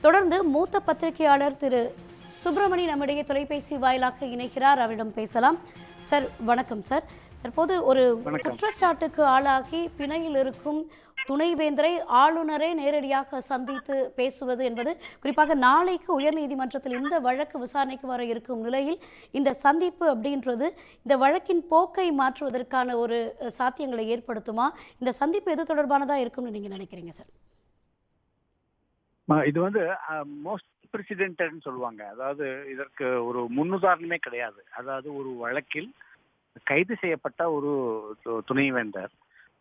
தொடர்ந்து மூத்த பத்திரிகையாளர் திரு. சுப்பிரமணி நம்மிடையே தொலைபேசி வாயிலாக இணைகிறார். அவரிடம் பேசலாம். சார் வணக்கம் சார். தற்போது ஒரு. குற்றச்சாட்டுக்கு ஆளாகி பிணையில் இருக்கும் துணைவேந்தரை ஆளுநரே நேரடியாக சந்தித்து பேசுவது என்பது குறிப்பாக நாளைக்கு உயர்நீதிமன்றத்தில் இந்த வழக்கு விசாரணைக்கு வர இருக்கும் நிலையில் இந்த சந்திப்பு அப்படின்றது இந்த வழக்கின் போக்கை மாற்றுவதற்கான ஒரு சாத்தியங்களை ஏற்படுத்துமா? இந்த சந்திப்பு எது தொடர்பானதா இருக்கும்னு நீங்க நினைக்கிறீங்க சார்? இது வந்து மோஸ்ட் பிரசிடென்ட்னு சொல்லுவாங்க. அதாவது இதற்கு ஒரு முன்னுதாரணமே கிடையாது. அதாவது ஒரு வழக்கில் கைது செய்யப்பட்ட ஒரு துணைவேந்தர்.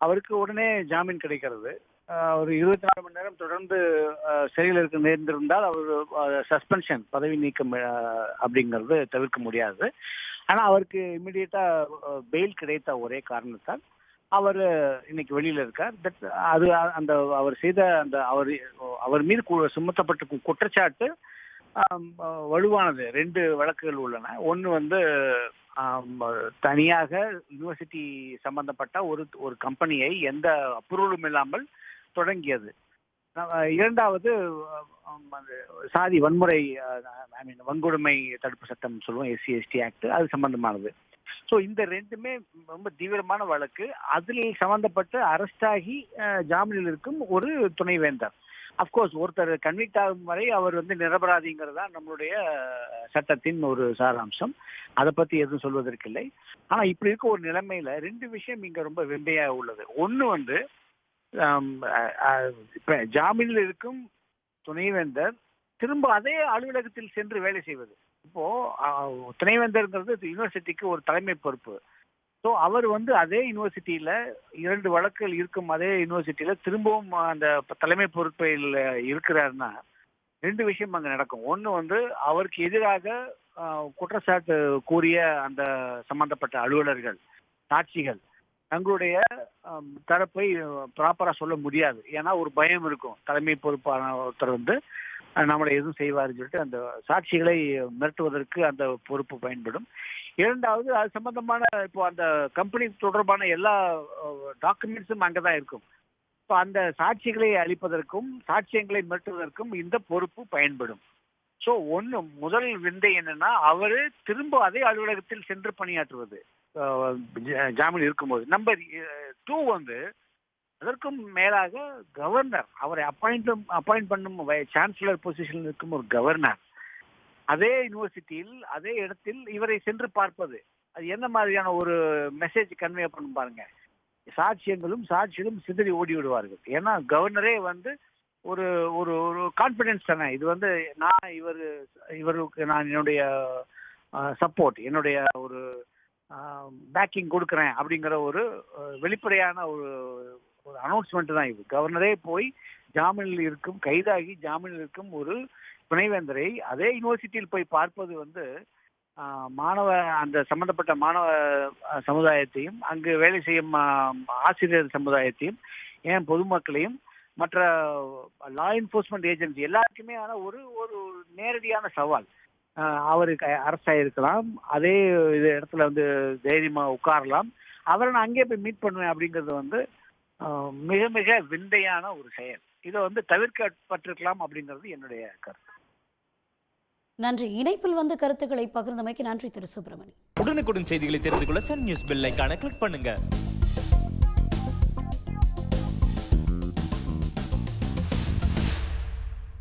அவருக்கு உடனே ஜாமீன் கிடைக்கிறது. ஒரு இருபத்தி நாலு மணி நேரம் தொடர்ந்து சிறையில் இருக்க நேர்ந்திருந்தால் அவர் சஸ்பென்ஷன் பதவி நீக்கம் அப்படிங்கிறது தவிர்க்க முடியாது. ஆனா அவருக்கு இமிடியேட்டா பெயில் கிடைத்த ஒரே காரணத்தால் அவர் இன்னைக்கு வெளியில இருக்கார். தட் அது அந்த அவர் செய்த அந்த அவர் அவர் மீது கு- சுமத்தப்பட்ட கு- குற்றச்சாட்டு வலுவானது. ரெண்டு வழக்குகள் உள்ளன. ஒன்று வந்து தனியாக யூனிவர்சிட்டி சம்பந்தப்பட்ட ஒரு ஒரு கம்பெனியை எந்த அப்ரூவலும் இல்லாமல் தொடங்கியது. இரண்டாவது அந்த சாதி வன்முறை ஐ மீன் வன்கொடுமை தடுப்பு சட்டம் சொல்லுவோம் எஸ்சி எஸ்டி ஆக்ட் அது சம்பந்தமானது. ஸோ இந்த ரெண்டுமே ரொம்ப தீவிரமான வழக்கு. அதில் சம்பந்தப்பட்டு அரெஸ்ட் ஆகி ஜாமீனில் இருக்கும் ஒரு துணைவேந்தர். அப்கோர்ஸ் ஒருத்தர் கன்விக்ட் ஆகும் வரை அவர் வந்து நிரபராதிங்கிறது தான் நம்மளுடைய சட்டத்தின் ஒரு சாராம்சம். அதை பத்தி எதுவும் சொல்வதற்கில்லை. ஆனா இப்படி இருக்க ஒரு நிலைமையில ரெண்டு விஷயம் இங்க ரொம்ப வெண்மையா உள்ளது. ஒன்னு வந்து ஜாமீனில் இருக்கும் துணைவேந்தர் திரும்ப அதே அலுவலகத்தில் சென்று வேலை செய்வது. இப்போ துணைவேந்தருங்கிறது யூனிவர்சிட்டிக்கு ஒரு தலைமை பொறுப்பு. ஸோ அவர் வந்து அதே யூனிவர்சிட்டியில இரண்டு வழக்குகள் இருக்கும் அதே யூனிவர்சிட்டியில திரும்பவும் அந்த தலைமை பொறுப்பில் இருக்கிறாருன்னா ரெண்டு விஷயம் அங்க நடக்கும். ஒன்று வந்து அவருக்கு எதிராக ஆஹ், குற்றச்சாட்டு கூறிய அந்த சம்பந்தப்பட்ட அலுவலர்கள் சாட்சிகள் தங்களுடைய தரப்பை ப்ராப்பரா சொல்ல முடியாது. ஏன்னா ஒரு பயம் இருக்கும். தலைமை பொறுப்பான ஒருத்தர் வந்து நம்மளை எதுவும் செய்வாருன்னு சொல்லிட்டு அந்த சாட்சிகளை மிரட்டுவதற்கு அந்த பொறுப்பு பயன்படும். இரண்டாவது அது சம்பந்தமான இப்போ அந்த கம்பெனி தொடர்பான எல்லா டாக்குமெண்ட்ஸும் அங்கதான் இருக்கும். இப்போ அந்த சாட்சிகளை அளிப்பதற்கும் சாட்சியங்களை மிரட்டுவதற்கும் இந்த பொறுப்பு பயன்படும். ஸோ ஒன்று முதல் விந்தை என்னன்னா அவரு திரும்ப அதே அலுவலகத்தில் சென்று பணியாற்றுவது. ஜாமீன் இருக்கும்போது. நம்பர் டூ வந்து அதற்கும் மேலாக கவர்னர் அவரை அப்பாயிண்ட் அப்பாயிண்ட் பண்ணும் சான்சலர் பொசிஷனில் இருக்கும் ஒரு கவர்னர் அதே யூனிவர்சிட்டியில் அதே இடத்தில் இவரை சென்று பார்ப்பது. அது என்ன மாதிரியான ஒரு மெசேஜ் கன்வே பண்ணும் பாருங்க. சாட்சியங்களும் சாட்சிகளும் சிதறி ஓடி விடுவார்கள் ஏன்னா கவர்னரே வந்து ஒரு ஒரு ஒரு கான்பிடன்ஸ் தானே. இது வந்து நான் இவர் இவருக்கு நான் என்னுடைய சப்போர்ட் என்னுடைய ஒரு பேக்கிங் கொடுக்குறேன் அப்படிங்கிற ஒரு வெளிப்படையான ஒரு ஒரு அனௌன்ஸ்மெண்ட் தான் இது. கவர்னரே போய் ஜாமீனில் இருக்கும் கைதாகி ஜாமீனில் இருக்கும் ஒரு துணைவேந்தரை அதே யூனிவர்சிட்டியில் போய் பார்ப்பது வந்து மாணவ அந்த சம்பந்தப்பட்ட மாணவ சமுதாயத்தையும் அங்கு வேலை செய்யும் ஆசிரியர் சமுதாயத்தையும் ஏன் பொதுமக்களையும் மற்ற லா என்ஃபோர்ஸ்மெண்ட் ஏஜென்சி எல்லாருக்குமே ஆன ஒரு ஒரு நேரடியான சவால். ஆஹ், அவருக்கு அரசாக இருக்கலாம் அதே இது இடத்துல வந்து தைரியமாக உட்காரலாம். அவரை நான் அங்கேயே போய் மீட் பண்ணுவேன் அப்படிங்கிறது வந்து மிக மிக விந்தையான ஒரு செயல். இதை வந்து தவிர்க்கப்பட்டிருக்கலாம் அப்படிங்கிறது என்னுடைய கருத்து. நன்றி. இணைப்பில் வந்து கருத்துக்களை பகிர்ந்தமைக்கு நன்றி திரு சுப்பிரமணி உடனுக்குடன் செய்திகளை தெரிந்து கொள்ள சன் நியூஸ் பெல் ஐகானை கிளிக் பண்ணுங்க.